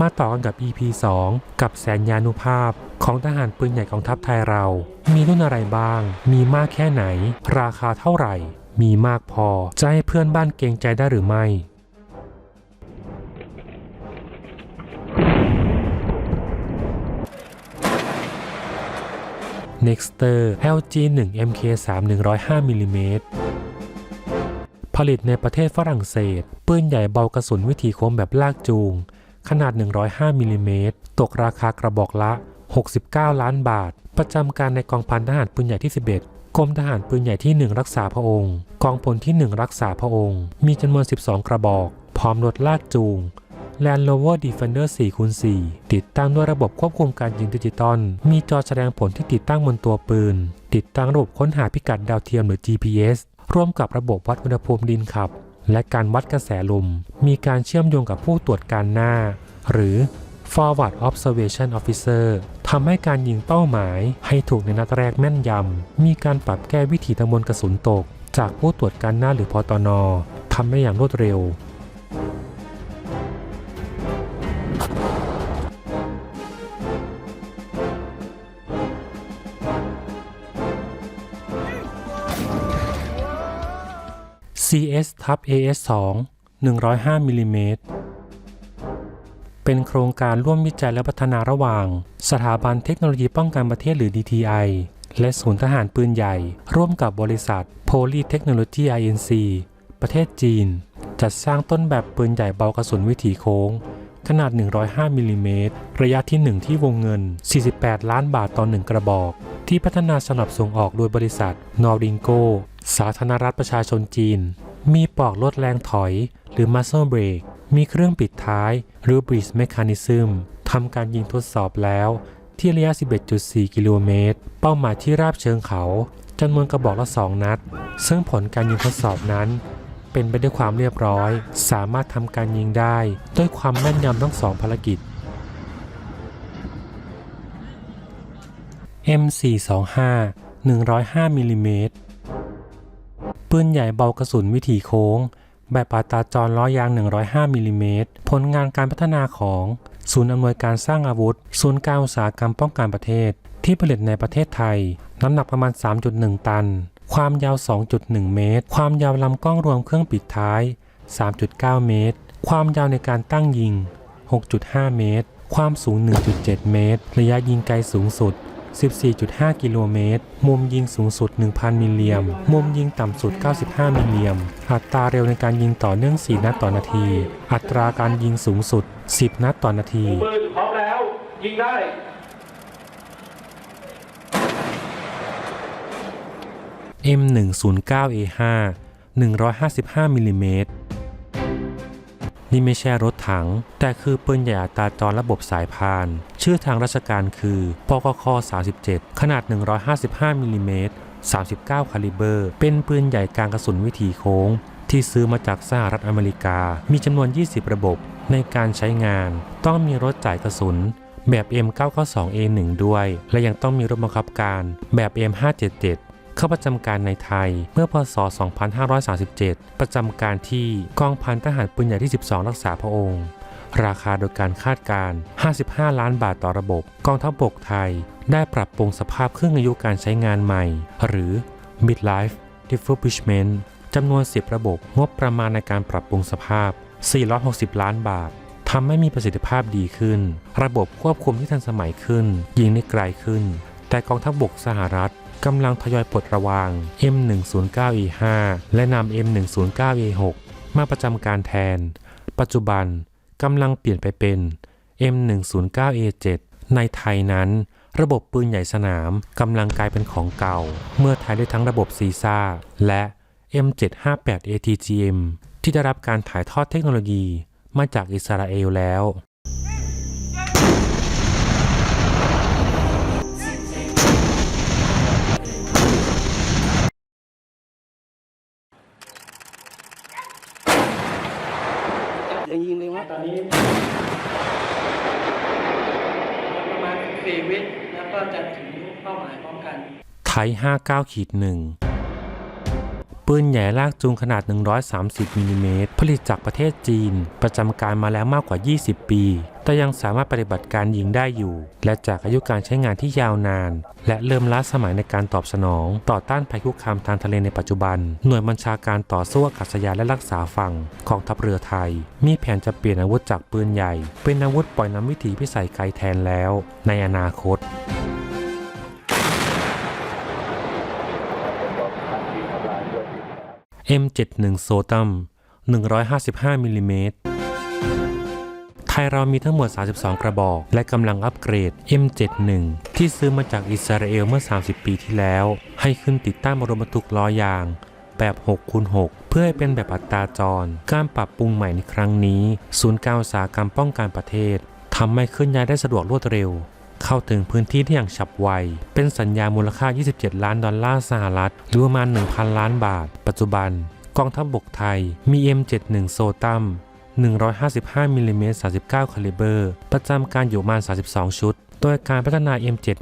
มาต่อกันกับ EP 2 กับแสนยานุภาพของทหารปืนใหญ่กองทัพไทยเรา มีรุ่นอะไรบ้าง มีมากแค่ไหน ราคาเท่าไหร่ มีมากพอ จะให้เพื่อนบ้านเกรงใจได้หรือไม่ Nexter LG 1 MK3 105มิลลิเมตรผลิตในประเทศฝรั่งเศส ปืนใหญ่เบากระสุนวิถีโค้งแบบลากจูง ขนาด 105มิลลิเมตรตกราคากระบอกละ 69 ล้านบาท ประจำการในกองพันทหารปืนใหญ่ที่ 11 กรมทหารปืนใหญ่ที่ 1 รักษาพระองค์ กองพลที่ 1 รักษาพระองค์ มีจำนวน 12 กระบอก พร้อมรถลากจูง Land Rover Defender 4คูณ4ติดตั้งด้วยระบบควบคุมการยิงดิจิตอล มีจอแสดงผลที่ติดตั้งบนตัวปืน ติดตั้งระบบค้นหาพิกัดดาวเทียมหรือ GPS ร่วมกับระบบวัดอุณหภูมิดินขับ และการวัดกระแสลม มีการเชื่อมโยงกับผู้ตรวจการหน้า หรือ Forward Observation Officer ทำให้การยิงเป้าหมายให้ถูกในนัดแรกแม่นยำ มีการปรับแก้วิถีตะบนกระสุนตก จากผู้ตรวจการหน้าหรือพอตนทำได้อย่างรวดเร็ว CS ทับ AS 2 105มิลลิเมตรเป็นโครงการร่วมวิจัยและพัฒนาระหว่าง สถาบันเทคโนโลยีป้องกันประเทศหรือ DTI และศูนย์ทหารปืนใหญ่ ร่วมกับบริษัท Poly Technology Inc ประเทศจีน จัดสร้างต้นแบบปืนใหญ่เบากระสุนวิถีโค้ง ขนาด 105มิลลิเมตรระยะที่ 1 ที่วงเงิน 48 ล้านบาทต่อ 1 กระบอก ที่พัฒนาสำหรับส่งออกโดยบริษัทนอริงโก สาธารณรัฐประชาชนจีน มีปลอกลดแรงถอย หรือ Muscle Brake มีเครื่องปิดท้าย หรือ Breach Mechanism ทำการยิงทดสอบแล้ว ที่ระยะ 11.4 กิโลเมตร เป้าหมายที่ราบเชิงเขาจำนวนกระบอกละ 2 นัด ซึ่งผลการยิงทดสอบนั้น เป็นไปด้วยความเรียบร้อย สามารถทำการยิงได้ ด้วยความแม่นยำทั้งสองภารกิจ M425 105มิลลิเมตร ปืนใหญ่เบากระสุนวิถีโค้ง แบบอัตราจรล้อยาง 105มิลลิเมตรผลงานการพัฒนาของ ศูนย์อำนวยการสร้างอาวุธ ศูนย์การอุตสาหกรรมป้องกันประเทศ ที่ผลิตในประเทศไทย น้ำหนักประมาณ 3.1 ตัน ความยาว 2.1 เมตร ความยาวลำกล้องรวมเครื่องปิดท้าย 3.9 เมตร ความยาวในการตั้งยิง 6.5 เมตร ความสูง 1.7 เมตร ระยะยิงไกลสูงสุด 14.5 กิโลเมตร มุมยิงสูงสุด 1,000 มิลเลียม มุมยิงต่ำสุด 95 มิลเลียม อัตราเร็วในการยิงต่อเนื่อง 4 นัดต่อนาที อัตราการยิงสูงสุด 10 นัดต่อนาทีปืนพร้อมแล้ว ยิงได้ M109A5 155มิลลิเมตร นี่ไม่ใช่รถถัง แต่คือปืนใหญ่อัตราจรระบบสายพาน ชื่อทางราชการคือปกค 37 ขนาด 155มิลลิเมตร39 คาลิเบอร์ เป็นปืนใหญ่กลางกระสุนวิถีโค้ง ที่ซื้อมาจากสหรัฐอเมริกา มีจำนวน 20 ระบบ ในการใช้งาน ต้องมีรถจ่ายกระสุนแบบ M992A1 ด้วย และยังต้องมีรถบังคับการแบบ M577 เข้าประจำการในไทยเมื่อพศ 2537 ประจำการที่กองพันทหารปืนใหญ่ที่ 12 รักษาพระองค์ ราคาโดยการคาดการณ์55 ล้านบาทต่อระบบ กองทัพบกไทยได้ปรับปรุงสภาพเครื่องอายุการใช้งานใหม่ หรือ Midlife Refurbishment จำนวน 10 ระบบงบประมาณในการปรับปรุงสภาพ 460 ล้านบาททำให้มีประสิทธิภาพดีขึ้น ระบบควบคุมที่ทันสมัยขึ้น ยิงได้ไกลขึ้น แต่กองทัพบกสหรัฐ กำลังทยอยปลดระวาง M109E5 และนำ M109E6 มาประจำการแทน ปัจจุบันกำลังเปลี่ยนไปเป็น M109A7 ในไทยนั้น ระบบปืนใหญ่สนามกำลังกลายเป็นของเก่า เมื่อไทยได้ทั้งระบบซีซ่าและ M758 ATGM ที่ได้รับการถ่ายทอดเทคโนโลยีมาจากอิสราเอลแล้ว ว่าตอนนี้ประมาณสี่วิแล้วก็จะถึงเป้าหมายพร้อมกันไทย59ขีดหนึ่งปืนใหญ่ลากจูงขนาด 130มิลลิเมตรผลิตจากประเทศจีน ประจำการมาแล้วมากกว่า 20 ปี แต่ยังสามารถปฏิบัติการยิงได้อยู่ และจากอายุการใช้งานที่ยาวนาน และเริ่มล้าสมัยในการตอบสนอง ต่อต้านภัยคุกคามทางทะเลในปัจจุบัน หน่วยบัญชาการต่อสู้อากาศยานและรักษาฝั่งของทัพเรือไทย มีแผนจะเปลี่ยนอาวุธจากปืนใหญ่ เป็นอาวุธปล่อยน้ำวิถีพิสัยไกลแทนแล้ว ในอนาคต M71 โซตัม155มิลลิเมตร ทยเรามีทั้งหมด 32 กระบอก และกำลังอัปเกรด M71 ที่ซื้อมาจากอิสราเอลเมื่อ 30 ปีที่แล้ว ให้ขึ้นติดตั้งบรมบรรทุกล้อยางแบบ6คูณ6เพื่อให้เป็นแบบอัตราจร การปรับปรุงใหม่ในครั้งนี้ ศูนย์การอุตสาหกรรมป้องกันประเทศทำให้เคลื่อนย้ายได้สะดวกรวดเร็ว เข้าถึงพื้นที่ได้อย่างฉับไว เป็นสัญญามูลค่า 27 ล้านดอลลาร์สหรัฐหรือประมาณ 1,000 ล้านบาท ปัจจุบัน กองทัพบบกไทยมี M71 โซตัม 155มิลลิเมตร39คาลิเบอร์ ประจำการอยู่ประมาณ32 ชุด โดยการพัฒนา M71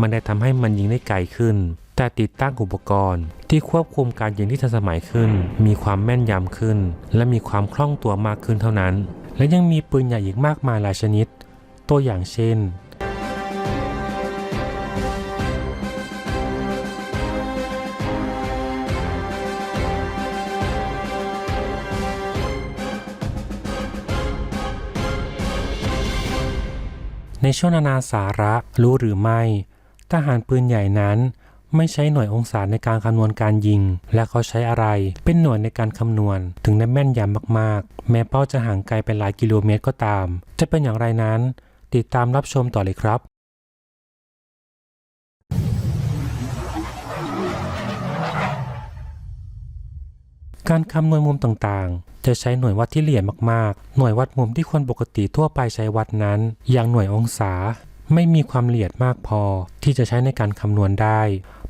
มันได้ทำให้มันยิงได้ไกลขึ้น แต่ติดตั้งอุปกรณ์ ที่ควบคุมการยิงที่ทันสมัยขึ้น มีความแม่นยำขึ้น และมีความคล่องตัวมากขึ้นเท่านั้น และยังมีปืนใหญ่อีกมากมายหลายชนิด ตัวอย่างเช่น ในช่วงนานาสาระรู้หรือไม่ ทหารปืนใหญ่นั้นไม่ใช้หน่วยองศาในการคำนวณการยิง และเขาใช้อะไรเป็นหน่วยในการคำนวณ ถึงได้แม่นยำมากๆ แม้เป้าจะห่างไกลไปหลายกิโลเมตรก็ตาม จะเป็นอย่างไรนั้น ติดตามรับชมต่อเลยครับ การคำนวณมุมต่างๆ จะใช้หน่วยวัดที่ละเอียดมากๆ หน่วยวัดมุมที่คนปกติทั่วไปใช้วัดนั้น อย่างหน่วยองศา ไม่มีความละเอียดมากพอ ที่จะใช้ในการคำนวณได้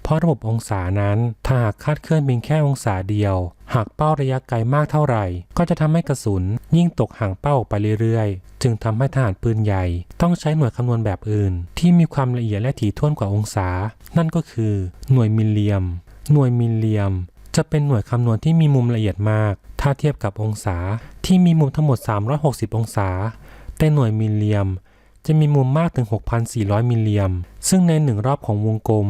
เพราะระบบองศานั้นถ้าหากคาดเคลื่อนเพียงแค่องศาเดียว หากเป้าระยะไกลมากเท่าไหร่ ก็จะทำให้กระสุนยิ่งตกห่างเป้าออกไปเรื่อยๆ จึงทำให้ทหารปืนใหญ่ ต้องใช้หน่วยคำนวณแบบอื่น ที่มีความละเอียดและถี่ถ้วนกว่าองศา นั่นก็คือ หน่วยมิลเลียม หน่วยมิลเลียม จะเป็นหน่วยคำนวณที่มีมุมละเอียดมาก ถ้าเทียบกับองศาที่มีมุมทั้งหมด 360 องศา แต่หน่วยมิลเลียม จะมีมุมมากถึง 6,400 มิลเลียม ซึ่งในหนึ่งรอบของวงกลม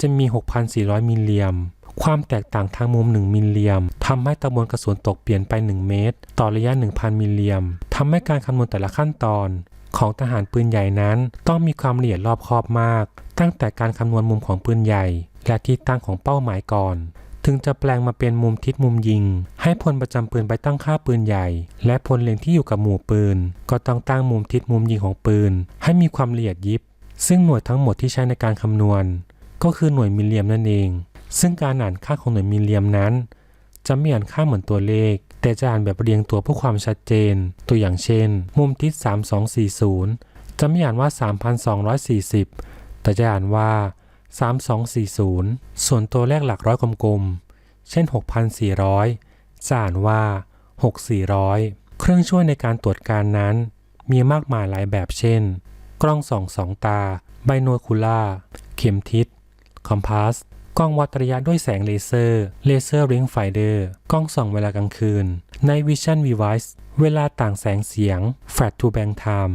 จะมี 6,400 มิลเลียม ความแตกต่างทางมุม 1 มิลเลียมทำให้ตะบวนกระสุนตกเปลี่ยนไป 1 เมตร ต่อระยะ 1,000 มิลเลียมทำให้การคำนวณแต่ละขั้นตอนของทหารปืนใหญ่นั้นต้องมีความละเอียดรอบคอบมาก ตั้งแต่การคำนวณมุมของปืนใหญ่ และที่ตั้งของเป้าหมายก่อน ถึงจะแปลงมาเป็นมุมทิศมุมยิง ให้พลประจำปืนไปตั้งค่าปืนใหญ่ และพลเล็งที่อยู่กับหมู่ปืน ก็ต้องตั้งมุมทิศมุมยิงของปืน ให้มีความละเอียดยิบ ซึ่งหน่วยทั้งหมดที่ใช้ในการคำนวณ ก็คือหน่วยมิลเลียมนั่นเอง ซึ่งการอ่านค่าของหน่วยมิลเลียมนั้น จะไม่อ่านค่าเหมือนตัวเลข แต่จะอ่านแบบเรียงตัวเพื่อความชัดเจน ตัวอย่างเช่น มุมทิศ 3240 จะไม่อ่านว่า 3240 แต่จะอ่านว่า 3240 ส่วนตัวเลขหลักร้อยกลมๆ เช่น 6,400 จะอ่านว่า 6400 เครื่องช่วยในการตรวจการนั้น มีมากมายหลายแบบเช่น กล้องส่องสองตา ไบโนคูล่า เข็มทิศ คอมพาส กล้องวัดระยะด้วยแสงเลเซอร์ เลเซอร์ริงไฟเดอร์ กล้องส่องเวลากลางคืน Night Vision Device เวลาต่างแสงเสียง Flat to Bang Time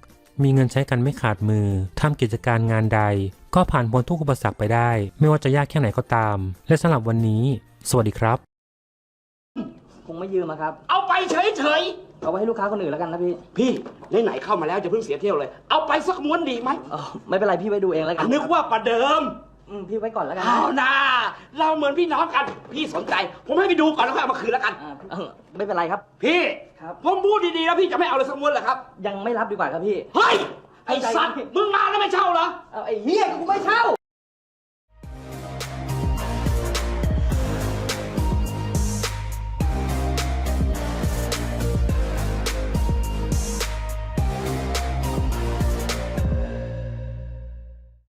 มีเงินใช้กันไม่ขาดมือทำกิจการงานใด ก็ผ่านพ้นทุกอุปสรรคไปได้ ไม่ว่าจะยากแค่ไหนก็ตาม และสำหรับวันนี้ สวัสดีครับคงไม่ยืมอะครับ เอาไปเฉยเอาไว้ให้ลูกค้าคนอื่นแล้วกันนะพี่ๆ พี่ไหนๆเข้ามาแล้วจะเพิ่งเสียเที่ยวเลย เอาไปสักม้วนดีไหมเออไม่เป็นไรพี่ไว้ดูเองแล้วกัอะนนึกว่าประเดิมอืมพี่ไว้ก่อนแล้วกันเอานะเราเหมือนพี่น้องกัน พี่สนใจ ผมให้ไปดูก่อนแล้วค่อยเอามาคืนแล้วกัน อ่าเออไม่เป็นไรครับ พี่ ครับ ผมพูดดีๆแล้วพี่จะไม่เอาเลยสักม้วนเหรอครับ ยังไม่รับดีกว่าครับพี่ เฮ้ย ไอ้เข้าใจสัตว์พี่มึงมาแล้วไม่เช่าเหรอ เอาไอ้เฮียกูไม่เช่า